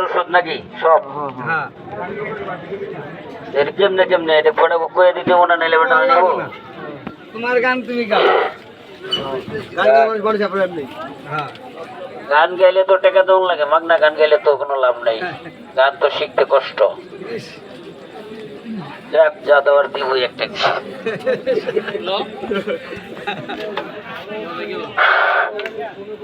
ওষুধ নাকি সব হ্যাঁ এটা কেমনে কেমনে এটা পড়ে কয়ে দিতে মনে নাইলে বেটা নেব তোমার গান তুমি গাও গান হ্যাঁ গাইলে তো টাকা দেওয়া লাগে মাগনা গান গাইলে তো কোনো লাভ নেই গান তো শিখতে কষ্ট যাক যা দেওয়ার দিবই একটা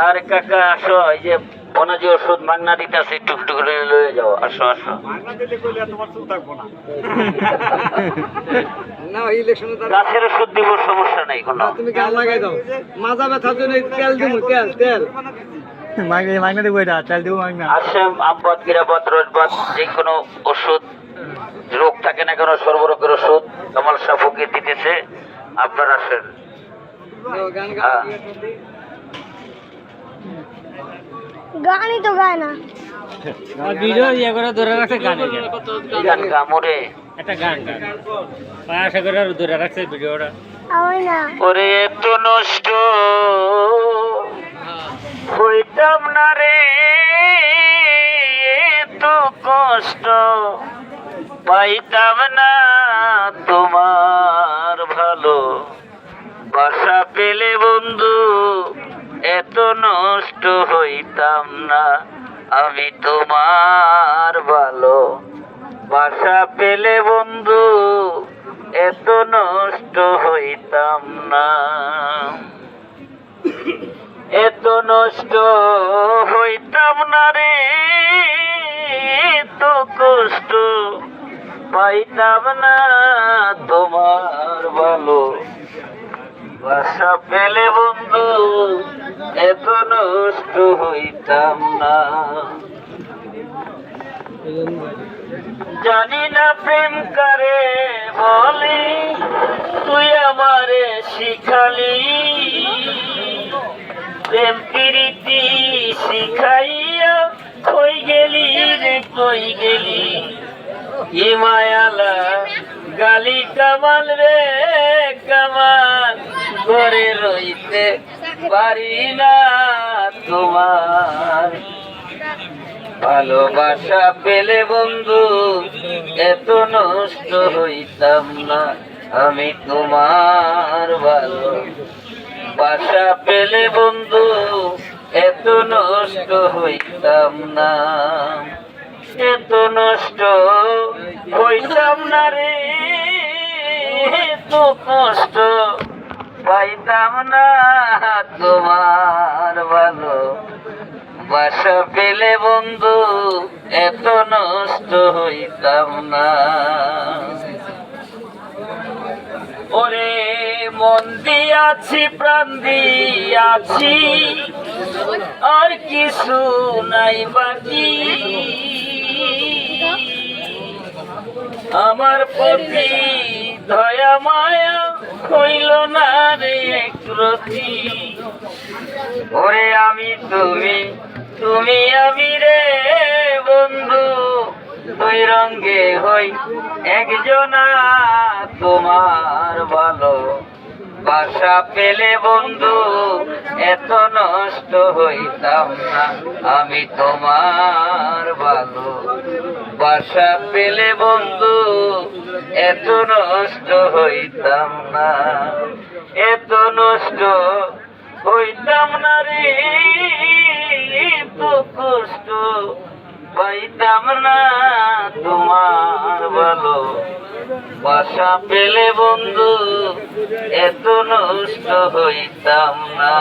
আরে কাকা আসো এই যে বনাজি ওষুধ মাগনা দিতেছে টুকটুক করে লয়ে যাও আসো আসো। না। ইলেকশনে গাছের ওষুধ দিব সমস্যা নাই কোনো। তুমি গান লাগাই দাও। মাজা ব্যথার জন্য তেল দিব তেল তেল। মাগনা মাগনা দেবো এটা তেল দিব মাগনা আসে গিরাবাদ রোজবাদ যে কোনো ওষুধ রোগ থাকে না কেন সর্বরোগের ওষুধ কামাল ফকির দিতেছে আপনার আসেন। গান। গানই তো গায় না। ভিডিও ইয়ে করে ধরে রাখছে গান গান। কামড়ে একটা গান গান। আশা করে ধরে রাখছে ভিডিওটা। আমি না। ওরে এত নষ্ট হইতাম না রে এত কষ্ট পাইতাম না তোমার ভালো বাসা পেলে বন্ধু এত নষ্ট হইতাম না। আমি তোমার ভালো বাসা পেলে বন্ধু, এত নষ্ট হইতাম না। এত নষ্ট হইতাম না রে, এত কষ্ট পাইতাম না। তোমার ভালো বাসা পেলে বন্ধু জানি না প্রেম করে বলি, তুই আমারে শিখালি। প্রেম প্রীতি শিখাইয়া কই গেলি রে, কই গেলি? কি মায়ালা, গালি কামাল রে, কামাল। ঘরে রইতে পারি না তোমার। ভালোবাসা পেলে বন্ধু, এত নষ্ট হইতাম না। আমি তোমার ভালো বাসা পেলে বন্ধু, এত নষ্ট হইতাম না। এত নষ্ট হইতাম না রে, এত কষ্ট। পাইতাম না তোমার ভালো। বাসা পেলে বন্ধু, এত নষ্ট হইতাম না। ওরে মন দিয়াছি, প্রাণ দিয়াছি, আর কিছু নাই বাকি। আমার প্রতি দয়া, মায়া হইল না রে একরতি ওরে আমি তুমি তুমি আমি রে বন্ধু। দুই রঙ্গে হই একজনা তোমার ভালো। বাসা পেলে বন্ধু, এত নষ্ট হইতাম না। আমি তোমার ভালো। বাসা পেলে বন্ধু, এত নষ্ট হইতাম না। এত নষ্ট হইতাম না রে, এত কষ্ট পাইতাম না তোমার ভালো। বাসা পেলে বন্ধু, এত নষ্ট হইতাম না।